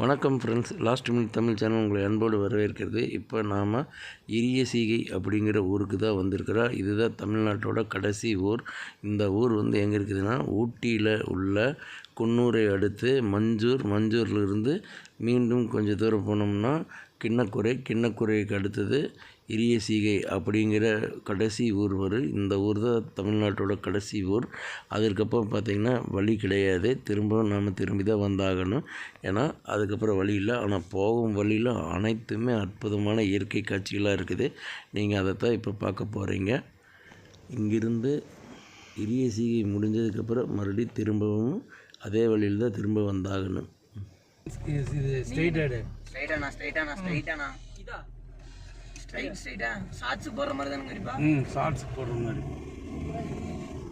வணக்கம் friends last minute Tamil channel உங்களை அன்போடு வரவேற்கிறது. இப்போ நாம் இரியசீகை அப்படிங்கிற ஊருக்கு தான் வந்திருக்கிறோம் இதுதான் தமிழ்நாட்டோட கடைசி ஊர். இந்த ஊர் வந்து எங்கே இருக்குதுன்னா ஊட்டியில் உள்ள குன்னூரை அடுத்து மஞ்சூர். மஞ்சூர்லேருந்து மீண்டும் கொஞ்சம் தூரம் போனோம்னா கிண்ணக்குறை. கிண்ணக்குறைக்கு அடுத்தது இரியசீகை அப்படிங்கிற கடைசி ஊர் வரும் இந்த ஊர் தான் தமிழ்நாட்டோட கடைசி ஊர். அதற்கப்புறம் பார்த்திங்கன்னா வழி கிடையாது. திரும்பவும் நாம் திரும்பி தான் வந்தாகணும். ஏன்னா அதுக்கப்புறம் வழி இல்லை. ஆனால் போகும் வழியில் அனைத்துமே அற்புதமான இயற்கை காட்சிகளாக இருக்குது. நீங்கள் அதை தான் இப்போ பார்க்க போகிறீங்க இங்கிருந்து இரியசீகை முடிஞ்சதுக்கப்புறம் மறுபடியும் திரும்பவும் அதே வழியில் தான் திரும்ப வந்தாகணும். இது ஸ்ட்ரெயிட்டடு ஸ்ட்ரைட்டாண்ணா ஸ்ட்ரைட்டாண்ணா ஸ்ட்ரைட்டாண்ணா ஸ்ட்ரைட் ஸ்ட்ரைட்டா ஷார்ட்ஸ் போடுற மாதிரி தானே கண்டிப்பா ம் ஷார்ட்ஸ் போடுற மாதிரி.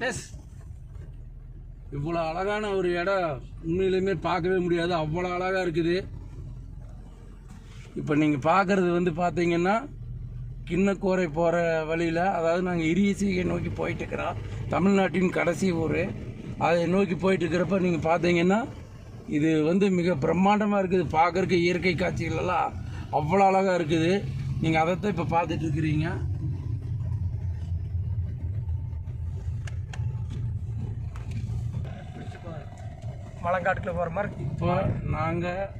எஸ் இவ்வளோ அழகான ஒரு இடம் உண்மையிலுமே பார்க்கவே முடியாது. அவ்வளோ அழகாக இருக்குது. இப்போ நீங்கள் பார்க்குறது வந்து பார்த்தீங்கன்னா கிண்ணக்கோரை போகிற வழியில் அதாவது நாங்கள் இரியசிகை நோக்கி போயிட்டு இருக்கிறோம் தமிழ்நாட்டின் கடைசி ஊர். அதை நோக்கி போயிட்டு இருக்கிறப்ப நீங்கள் பார்த்தீங்கன்னா இது வந்து மிக பிரம்மாண்டமாக இருக்குது. பார்க்குறக்கு இயற்கை காட்சிகள் எல்லாம் அவ்வளோ அழகாக இருக்குது. நீங்கள் அதைத்தான் இப்போ பார்த்துட்டு இருக்கிறீங்க. மலங்காட்டுக்குள்ள போற மாதிரி. இப்போ நாங்கள்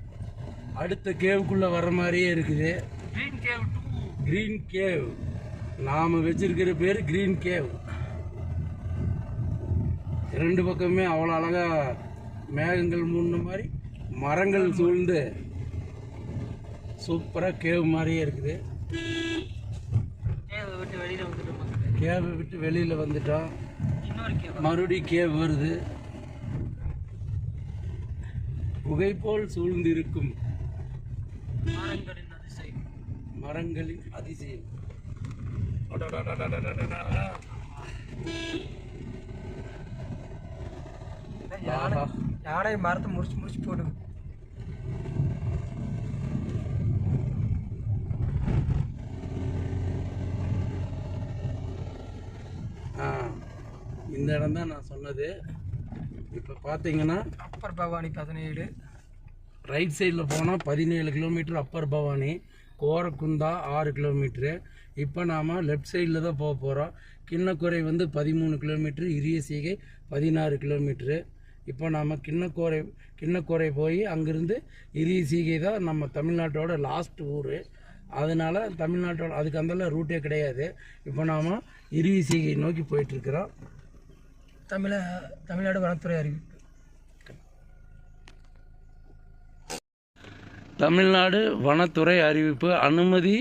அடுத்த கேவுக்குள்ளே வர்ற மாதிரியே இருக்குது. க்ரீன் கேவ் க்ரீன் கேவ் நாம் வச்சிருக்கிற பேர் க்ரீன் கேவ் ரெண்டு பக்கமே அவ்வளோ அழகாக மேகங்கள் மூணு மாதிரி மரங்கள் சூழ்ந்து சூப்பராக கேவ் மாதிரியே இருக்குது. கேவ் விட்டு வெளியில வந்துட்டு கேவை விட்டு வெளியில் வந்துட்டோம் மறுபடியும் கேவ் வருது. புகை போல் சூழ்ந்திருக்கும் மரங்களின் அதிசயம். மரங்களின் அதிசயம். யானை மரத்தை முடிச்சு முடிச்சு போடுது ஆ இந்த இடம் தான் நான் சொன்னது. இப்போ பார்த்தீங்கன்னா அப்பர் பவானி பதினேழு. ரைட் சைடில் போனால் பதினேழு கிலோமீட்டர் அப்பர் பவானி கோரக்குந்தா ஆறு கிலோமீட்ரு இப்போ நாம் லெஃப்ட் சைடில் தான் போக போகிறோம் கிண்ணக்குறை வந்து பதிமூணு கிலோமீட்ரு இரியசீகை பதினாறு கிலோமீட்ரு இப்போ நாம் கிண்ணக்கோரை கிண்ணக்கோரை போய் அங்கேருந்து இரியசீகை தான் நம்ம தமிழ்நாட்டோட லாஸ்ட் ஊர். அதனால் தமிழ்நாட்டோட அதுக்கு அந்தெல்லாம் ரூட்டே கிடையாது. இப்போ நாம் இரியசீகை நோக்கி போயிட்டுருக்குறோம் தமிழ தமிழ்நாடு வனத்துறை அறிவிப்பு. தமிழ்நாடு வனத்துறை அறிவிப்பு. அனுமதி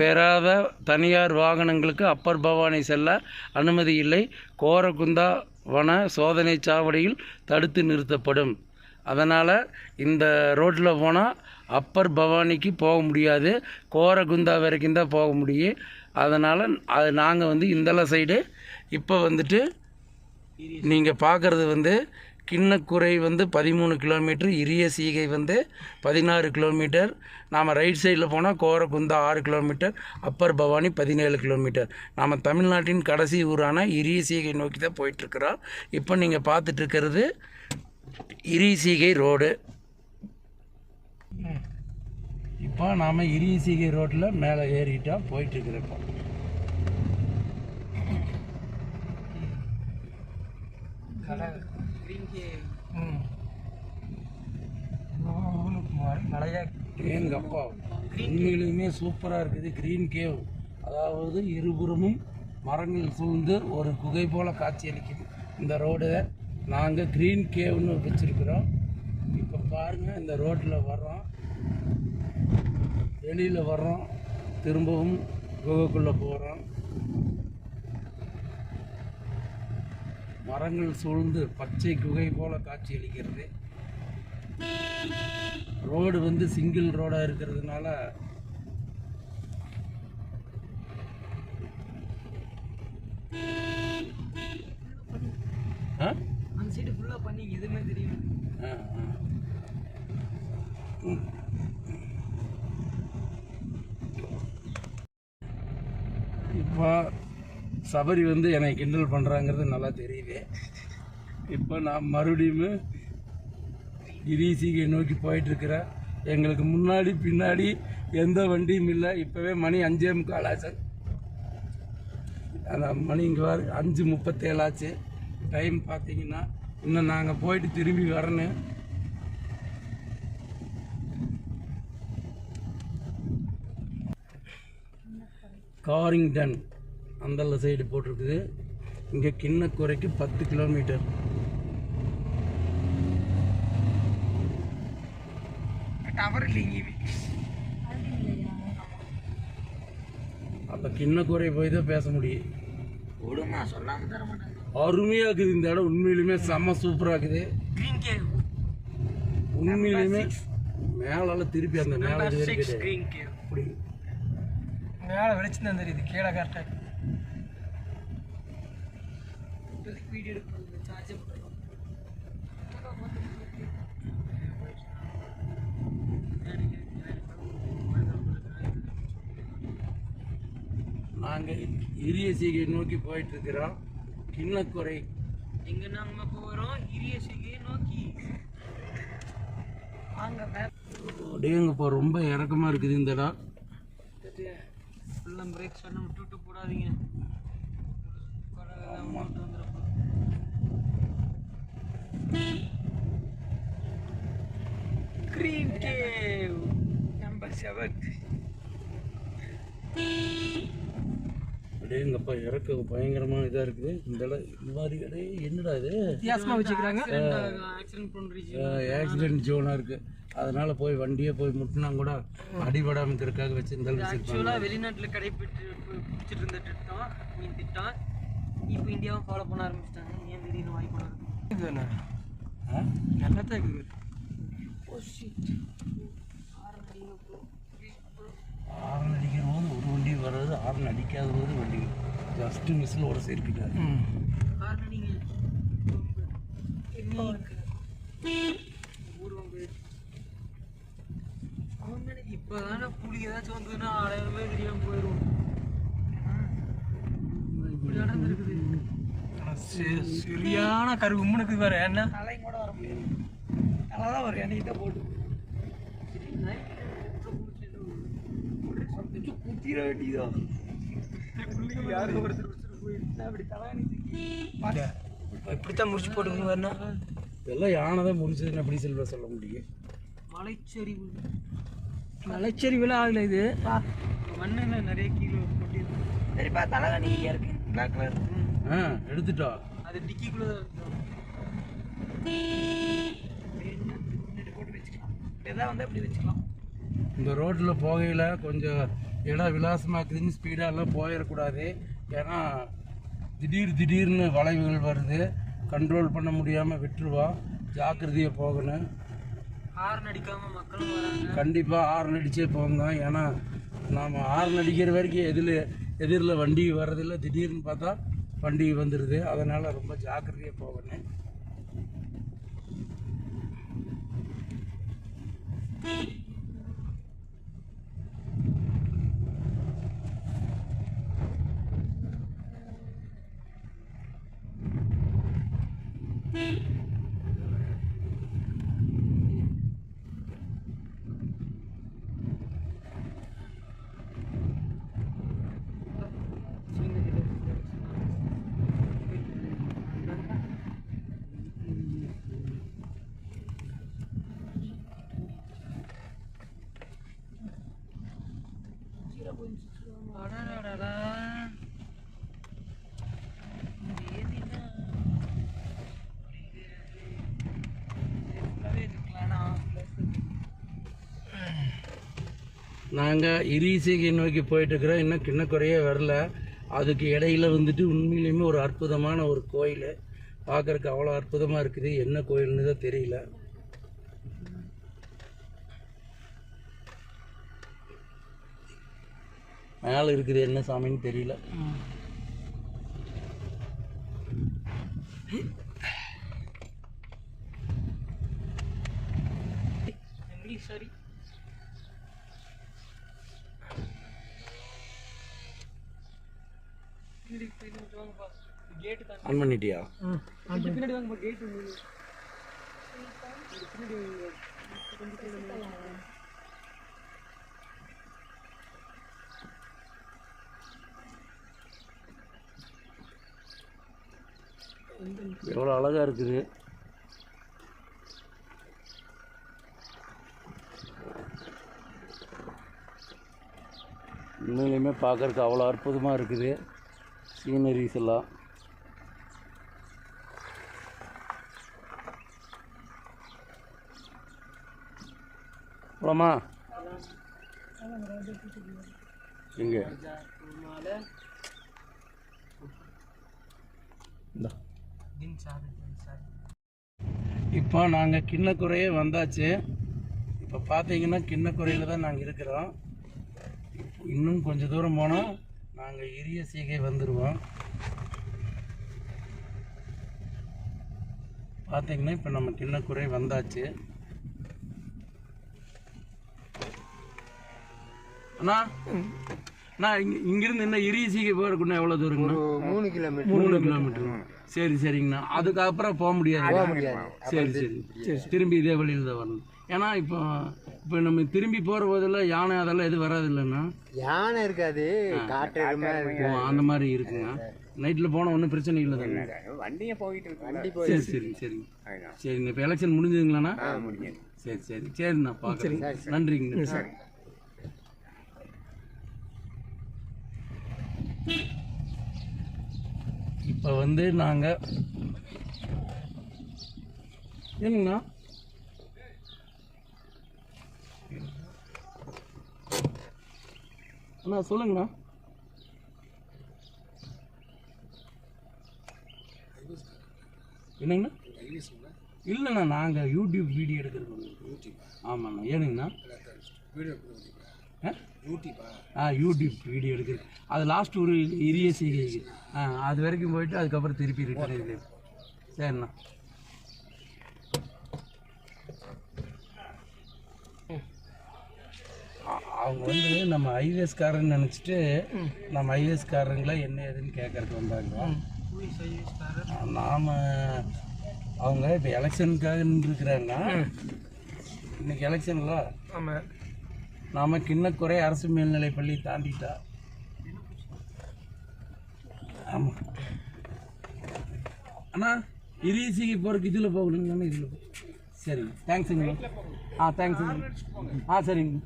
பெறாத தனியார் வாகனங்களுக்கு அப்பர் பவானி செல்ல அனுமதி இல்லை. கோரகுந்தா வன சோதனை சாவடியில் தடுத்து நிறுத்தப்படும். அதனால் இந்த ரோட்டில் போனால் அப்பர் பவானிக்கு போக முடியாது. கோரகுந்தா வரைக்கும் தான் போக முடியும். அதனால் அது நாங்கள் வந்து இந்தல சைடு இப்போ வந்துட்டு நீங்கள் பார்க்குறது வந்து கிண்ணக்குறை வந்து பதிமூணு கிலோமீட்டர் இரிய சீகை வந்து பதினாறு கிலோமீட்டர் நாம் ரைட் சைடில் போனால் கோரகுந்தா ஆறு கிலோமீட்டர் அப்பர் பவானி பதினேழு கிலோமீட்டர். நாம் தமிழ்நாட்டின் கடைசி ஊரான இரிய சீகை நோக்கி தான் போயிட்டுருக்குறோம். இப்போ நீங்கள் பார்த்துட்ருக்கிறது இரிய சீகை ரோடு. இப்போ நாம் இரியசீகை ரோட்டில் மேலே ஏறிட்டால் போயிட்டுருக்குறோம் இப்போ. க்ரீன் கேவ் ம். மலையா எங்கள் அப்பா உண்மையிலுமே சூப்பராக இருக்குது க்ரீன் கேவ் அதாவது இருபுறமும் மரங்கள் சூழ்ந்து ஒரு குகை போல காட்சி அளிக்குது. இந்த ரோடு நாங்கள் க்ரீன் கேவ்னு வச்சுருக்குறோம். இப்போ பாருங்கள் இந்த ரோட்டில் வர்றோம். வெளியில் வர்றோம். திரும்பவும் குகைக்குள்ளே போகிறோம் மரங்கள் சூழ்ந்து பச்சை குகை போல காட்சி அளிக்கிறது ரோடு வந்து சிங்கிள் ரோடாக இருக்கிறதுனால? அந்த சைடு ஃபுல்லாக பண்ணி எதுவுமே தெரியும் ஆ, ஆ. ம். இப்போ சபரி வந்து என்னை கிண்டல் பண்ணுறாங்கிறது நல்லா தெரியுது. இப்போ நான் மறுபடியும் கிரீசிகை நோக்கி போயிட்டுருக்கிறேன். எங்களுக்கு முன்னாடி பின்னாடி எந்த வண்டியும் இல்லை. இப்போவே மணி அஞ்சே முக்கால் ஆச்சு. அந்த மணி இங்கே வர அஞ்சு முப்பத்தேழாச்சு டைம் பார்த்தீங்கன்னா இன்னும் நாங்கள் போயிட்டு திரும்பி வரணும். காரிங்டன் அந்த சைடு போட்டிருக்குது. இங்கே கிண்ணக்குறைக்கு பத்து கிலோமீட்டர். டவர் இல்லைங்க அப்போ கிண்ணக்குறை போய் தான் பேச முடியும். தர மாட்டாங்க. அருமையாக இருக்குது இந்த இடம். உண்மையிலுமே செம்ம சூப்பராக இருக்குது உண்மையிலுமே மேலால திருப்பி அந்த மேலே மேலே வெளிச்சம் தான் தெரியுது. கீழே கரெக்டாக வீடியோ எடுக்கிறது சார்ஜ் பண்ணுறோம் நாங்கள் இரிய சீகை நோக்கி போயிட்டு இருக்கிறோம் கிண்ணக்குறை. எங்க நம்ம போகிறோம் இரிய சிகையை நோக்கி. அப்படியேங்கப்பா ரொம்ப இறக்கமாக இருக்குது இந்த இடம். ஃபுல்லாக பிரேக் சொன்ன விட்டு விட்டு போடாதீங்க. கிரீன் கேவ் நம்பர் செவன் அப்படியேங்கப்பா இறக்க பயங்கரமான இதாக இருக்குது. இந்த இடம் இந்த மாதிரி அடே என்னடா இது? வித்தியாசமாக வச்சுக்கிறாங்க. ஆக்சிடென்ட் ஜோனாக இருக்குது அதனால் போய் வண்டியே போய் முட்டினா கூட அடிபடாமல் இருக்கிறதுக்காக வச்சு இந்த ஆக்சுவலாக வெளிநாட்டில் கடைபிடிச்சு பிடிச்சிட்டு இருந்த திட்டம் மீன் திட்டம். இப்போ இந்தியாவும் ஃபாலோ பண்ண ஆரம்பிச்சிட்டாங்க. ஏன் திடீர்னு வாய்ப்பு? நல்லா தான் இருக்குது ஹார்ன் அடிக்கிற போது ஒரு வண்டி வர்றது ஹார்ன் அடிக்காத போது வண்டி ஜஸ்ட்டு மிஸ்ஸில் ஒரு சேர்க்கிட்டாரு இப்போதானே புலி ஏதாச்சும் வந்ததுன்னா அடையாளமே தெரியாம போயிடும் இப்படி நடந்துருக்குது. சரியான கரு உம்மனுக்கு வேற என்ன? வர முடியாது. தலை தான் வரும் எண்ணெய் தான் போட்டு குத்திர வேண்டியதான் யாரும் அப்படி தலை இப்படித்தான் முடிச்சு போட்டுக்கணும் இதெல்லாம் யானை தான் முடிச்சதுன்னு எப்படி செல்வ சொல்ல முடியும். மலைச்சரிவு. மலைச்சரிவுலாம் ஆகல இது. மண்ணில் நிறைய கீழே கொட்டியிருக்கு. சரிப்பா தலைகாணி இங்கே இருக்கு. பிளாக் கலர் ஆ எடுத்துட்டா. அது டிக்கிக்குள்ளே தான் இருக்கும் போட்டு வச்சுக்கலாம் எதாவது வந்து அப்படி வச்சுக்கலாம். இந்த ரோட்டில் போகையில் கொஞ்சம் இடம் விலாசமாக இருக்குதுன்னு ஸ்பீடாலாம் போயிடக்கூடாது ஏன்னா திடீர் திடீர்னு வளைவுகள் வருது. கண்ட்ரோல் பண்ண முடியாமல் விட்டுருவோம். ஜாக்கிரதையாக போகணும். ஹார்ன் அடிக்காம மக்களும் வராங்க. கண்டிப்பாக ஹார்ன் அடிச்சே போங்க ஏன்னா நாம் ஹார்ன் அடிக்கிற வரைக்கும் எதில் எதிரில் வண்டி வர்றதில்ல. திடீர்னு பார்த்தா வண்டி வந்துடுது அதனால் ரொம்ப ஜாக்கிரதையாக போகணும். Beep. நாங்கள் இரிசிகை நோக்கி போயிட்டுருக்குறோம். இன்னும் கிண்ண குறையே வரல. அதுக்கு இடையில வந்துட்டு உண்மையிலையுமே ஒரு அற்புதமான ஒரு கோயில். பார்க்குறக்கு அவ்வளோ அற்புதமாக இருக்குது. என்ன கோயில்னு தான் தெரியல. மேலே இருக்குது என்ன சாமின்னு தெரியல. சாரி ஆன் பண்ணிட்டியா? பின்னாடி எவ்வளோ அழகாக இருக்குது. உண்மையிலுமே பார்க்கறதுக்கு அவ்வளோ அற்புதமாக இருக்குது. சீனரிஸ் எல்லாம். போலாமா? எங்கே? இப்போ நாங்கள் கிண்ணக்குறையே வந்தாச்சு. இப்போ பார்த்தீங்கன்னா கிண்ணக்குறையில் தான் நாங்கள் இருக்கிறோம். இன்னும் கொஞ்சம் தூரம் போனால் நாங்கள் இரிய சீகை வந்துடுவோம் பார்த்தீங்கன்னா இப்போ நம்ம கிண்ணக்குறை வந்தாச்சு. அண்ணா அண்ணா இங்க இங்கிருந்து என்ன இரிய சீகை போகிறக்குன்னா எவ்வளோ தூரங்கண்ணா? மூணு கிலோமீட்டர். மூணு கிலோமீட்டர். சரி சரிங்கண்ணா. அதுக்கப்புறம் போக முடியாது. சரி. சரி. திரும்பி இதே வழியில் தான் வரணும். ஏன்னா இப்போ இப்போ நம்ம திரும்பி போகிற போதெல்லாம் யானை அதெல்லாம் எதுவும் வராது இல்லைண்ணா யானை இருக்காது. காட்டு அந்த மாதிரி இருக்குங்க. நைட்டில் போனால் ஒன்றும் பிரச்சனை இல்லை தானே? வண்டியை போயிட்டு இருக்கு. வண்டி சரி சரி சரிங்க. சரிங்க இப்போ எலெக்ஷன் முடிஞ்சதுங்களாண்ணா? சரி சரி. சரிண்ணா பார்க்குறேன். நன்றிங்க. சரி. இப்போ வந்து நாங்கள் என்னங்கண்ணா? அண்ணா சொல்லுங்கண்ணா. என்னங்கண்ணா? இல்லைண்ணா நாங்கள் யூடியூப் வீடியோ எடுக்கிறது ஆமாண்ணா ஏனுங்கண்ணா? ஆ? யூடியூப் வீடியோ எடுக்கிறது அது லாஸ்ட் ஒரு இரிய செய்கை ஆ அது வரைக்கும் போயிட்டு அதுக்கப்புறம் திருப்பி ரிட்டர்ன் சரிண்ணா. அவங்க வந்து நம்ம ஐவேஸ்காரன்னு நினச்சிட்டு நம்ம ஐவேஸ்காரங்களை என்ன ஏதுன்னு கேட்கறதுக்கு வந்தாங்க. நாம் அவங்க இப்போ எலெக்ஷனுக்காக நின்றுருக்குறாங்க இன்னைக்கு எலெக்ஷன்ல ஆமாம் நாம கிண்ணக்குறை அரசு மேல்நிலைப் பள்ளி தாண்டிட்டா. ஆமாம் அண்ணா இரிசிக்கு போகிறக்கு இதில் போகணுங்கண்ணா இதில் சரிங்க தேங்க்ஸுங்க ஆ தேங்க்ஸுங்க ஆ சரிங்க.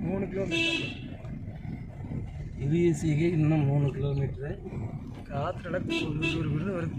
மூணு கிலோமீட்டர் இரிசிக்கு இன்னும் மூணு கிலோமீட்ரு காற்றுல ஒரு ஒரு விருது.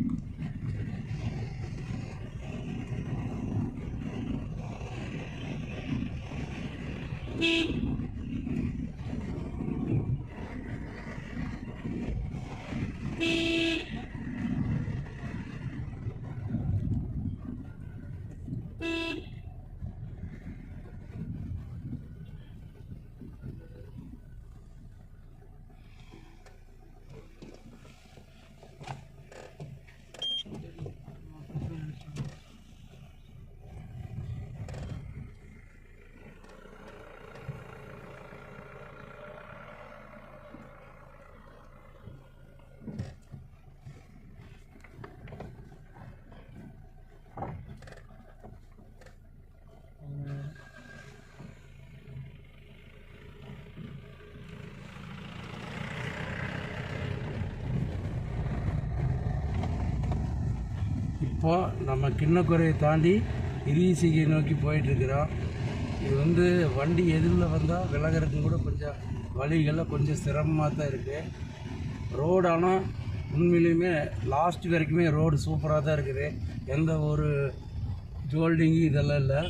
இப்போது நம்ம கிண்ணக்குறையை தாண்டி இரிசிகை நோக்கி போயிட்டுருக்குறோம். இது வந்து வண்டி எதிரில் வந்தால் விலகிறதுக்கும் கூட கொஞ்சம் வழிகள்லாம் கொஞ்சம் சிரமமாக தான் இருக்குது ரோடு ஆனால் உண்மையிலுமே லாஸ்ட் வரைக்குமே ரோடு சூப்பராக தான் இருக்குது. எந்த ஒரு ஜோல்டிங்கு இதெல்லாம் இல்லை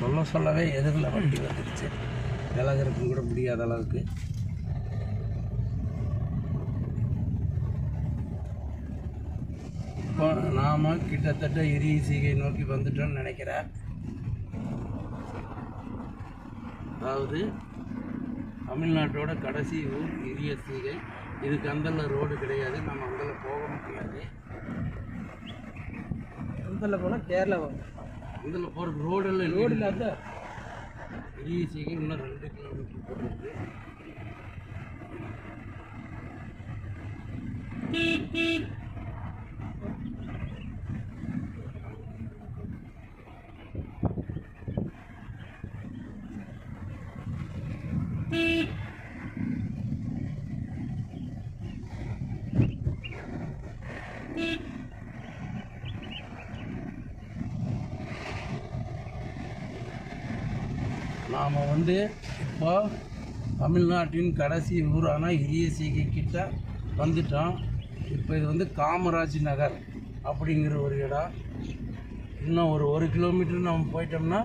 சொல்ல சொல்லவே எதிரில் வண்டி வந்துடுச்சு. விலகிறதுக்கு கூட முடியாத அளவுக்கு. இப்போ நாம் கிட்டத்தட்ட இரிய சீகை நோக்கி வந்துட்டோம்னு நினைக்கிறேன். அதாவது தமிழ்நாட்டோட கடைசி ஊர் இரிய சீகை. இதுக்கு அந்தல ரோடு கிடையாது. நம்ம அந்தல போக முடியாது. அந்தல போனால் கேரளா வரும். இதில் போகிற ரோடெல்லாம் ரோடு இல்லாத இரிய இன்னும் ரெண்டு கிலோமீட்டர் போட்டுருக்கு Beep, beep. நாம் வந்து இப்போ தமிழ்நாட்டின் கடைசி ஊரான இரிய சீகை கிட்ட வந்துட்டோம். இப்போ இது வந்து காமராஜ் நகர் அப்படிங்கிற ஒரு இடம். இன்னும் ஒரு ஒரு கிலோமீட்டர் நம்ம போயிட்டோம்னா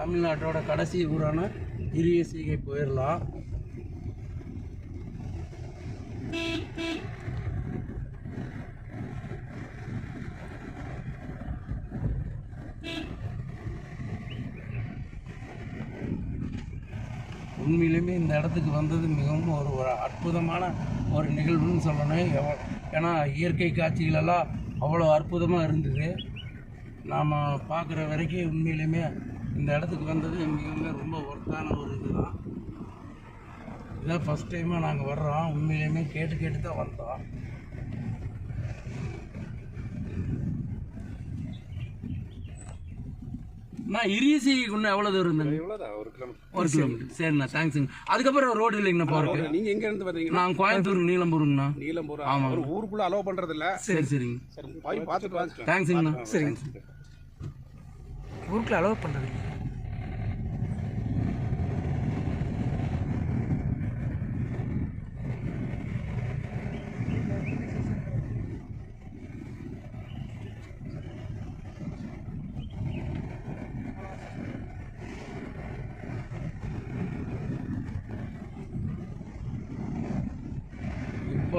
தமிழ்நாட்டோட கடைசி ஊரான இரிய சீகை போயிடலாம். உண்மையிலுமே இந்த இடத்துக்கு வந்தது மிகவும் ஒரு ஒரு அற்புதமான ஒரு நிகழ்வுன்னு சொல்லணும். எவ- ஏன்னா இயற்கை காட்சிகளெல்லாம் அவ்வளோ அற்புதமாக இருந்தது. நாம் பார்க்குற வரைக்கும் உண்மையிலுமே இந்த இடத்துக்கு வந்தது மிகவும் ரொம்ப ஒர்த்தான ஒரு இதுதான். இதான் ஃபஸ்ட் டைமாக நாங்கள் வர்றோம். உண்மையிலுமே கேட்டு கேட்டு தான் வந்தோம். நான் இரியசிக்கு இன்னும் எவ்வளோ தூரம் ஒரு கிலோமீட்டர் ஒரு கிலோமீட்டர் சரிண்ணா தேங்க்ஸுங்க அதுக்கப்புறம் ரோடு இல்லைங்கண்ணா போகிறக்கு நீங்க எங்க இருந்து பாத்தீங்கன்னா? நான் கோயம்புத்தூர் நீலம்பூருங்கண்ணா. நீலம்பூர்? ஆமாங்க. ஒரு ஊருக்குள்ள அலோவ் பண்றது இல்ல சரி சரிங்க. சரி போய் பார்த்துட்டு வாங்க. தேங்க்ஸுங்கண்ணா சரிங்க. ஊருக்குள்ள அலோவ் பண்ணுறது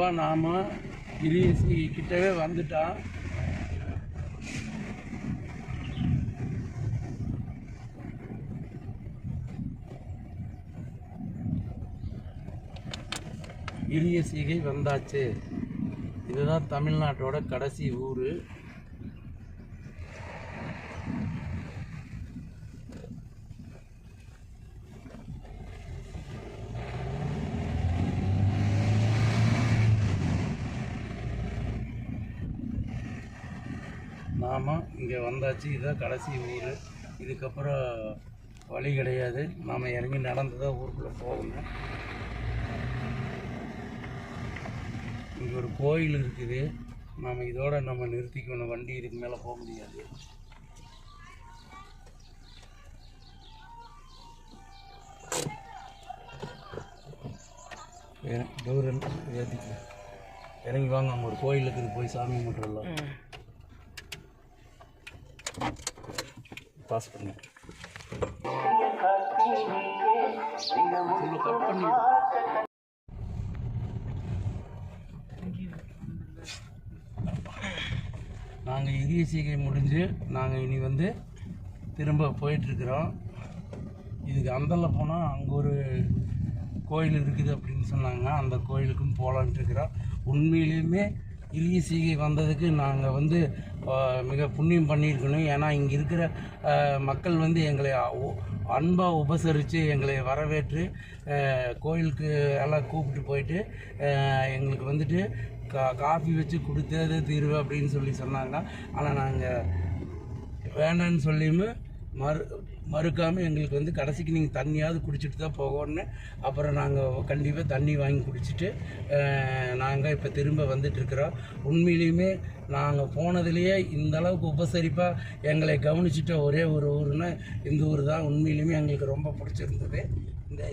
இப்போ நாம் இரியசி கிட்டவே வந்துட்டான் இரிய சீகை வந்தாச்சு. இதுதான் தமிழ்நாட்டோட கடைசி ஊர் நாம் இங்கே வந்தாச்சு. இதுதான் கடைசி ஊர். இதுக்கப்புறம் வழி கிடையாது. நாம் இறங்கி நடந்து தான் ஊருக்குள்ளே போகணும். இங்கே ஒரு கோயில் இருக்குது. நாம் இதோட நம்ம நிறுத்திக்கணும். வண்டி இதுக்கு மேலே போக முடியாது. டோர் ஏற்றிக்கலாம் இறங்கி வாங்க. அங்கே ஒரு கோயில் இருக்குது போய் சாமி கும்பிட்டுறலாம் பாஸ் பண்ணு கட் பண்ணி நாங்கள் இரிய சிகிச்சை முடிஞ்சு நாங்கள் இனி வந்து திரும்ப போயிட்டுருக்குறோம். இதுக்கு அந்தரில் போனால் அங்கே ஒரு கோயில் இருக்குது அப்படின்னு சொன்னாங்க. அந்த கோயிலுக்கும் போகலான்ட்டு இருக்கிறோம் உண்மையிலேயுமே இரிய சிகிச்சை வந்ததுக்கு நாங்கள் வந்து மிக புண்ணியம் பண்ணியிருக்கணும். ஏன்னா இங்கே இருக்கிற மக்கள் வந்து எங்களை அன்பாக உபசரித்து எங்களை வரவேற்று கோயிலுக்கு எல்லாம் கூப்பிட்டு போயிட்டு எங்களுக்கு வந்துட்டு கா காஃபி வச்சு கொடுத்தது தீர்வு அப்படின்னு சொல்லி சொன்னாங்க. ஆனால் நாங்கள் வேண்டான்னு சொல்லியுமே மறு மறுக்காமல் எங்களுக்கு வந்து கடைசிக்கு நீங்கள் தண்ணியாவது குடிச்சிட்டு தான் போகணும்னு அப்புறம் நாங்கள் கண்டிப்பாக தண்ணி வாங்கி குடிச்சிட்டு நாங்கள் இப்போ திரும்ப வந்துட்டுருக்குறோம் உண்மையிலையுமே நாங்கள் போனதுலேயே இந்த அளவுக்கு உபசரிப்பாக எங்களை கவனிச்சிட்ட ஒரே ஒரு ஊர்னா இந்த ஊர் தான். உண்மையிலுமே எங்களுக்கு ரொம்ப பிடிச்சிருந்தது. இந்த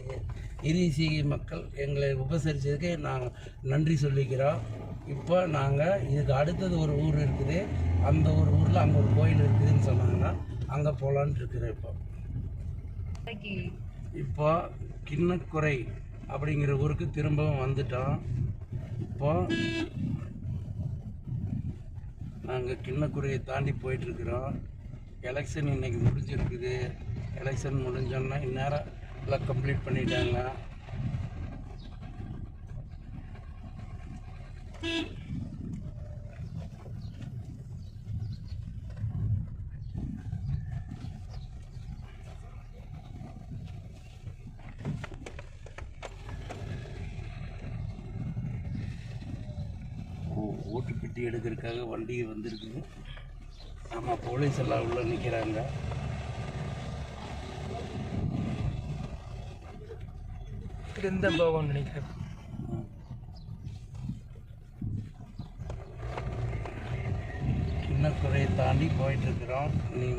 இரிசிகை மக்கள் எங்களை உபசரித்ததுக்கு நாங்கள் நன்றி சொல்லிக்கிறோம். இப்போ நாங்கள் இதுக்கு அடுத்தது ஒரு ஊர் இருக்குது. அந்த ஒரு ஊரில் அங்கே ஒரு கோயில் இருக்குதுன்னு சொன்னாங்கன்னா அங்கே போகலான்ட்டு இருக்கிறோம் இப்போ. இப்போ கிண்ணக்குறை அப்படிங்கிற ஊருக்கு திரும்பவும் வந்துட்டோம். இப்போ நாங்கள் கிண்ணக்குறையை தாண்டி போயிட்டுருக்குறோம். எலெக்ஷன் இன்னைக்கு முடிஞ்சிருக்குது. எலெக்ஷன் முடிஞ்சோன்னா இந்நேரம் எல்லாம் கம்ப்ளீட் பண்ணிட்டாங்க ஓ ஓட்டு பெட்டி எடுக்கிறதுக்காக வண்டி வந்திருக்குது. ஆமாம் போலீஸ் எல்லாம் உள்ள நிற்கிறாங்க இந்த போகணும்னு நினைக்கிறேன். கிண்ணக்குறையை தாண்டி போயிட்டுருக்குறோம் நீ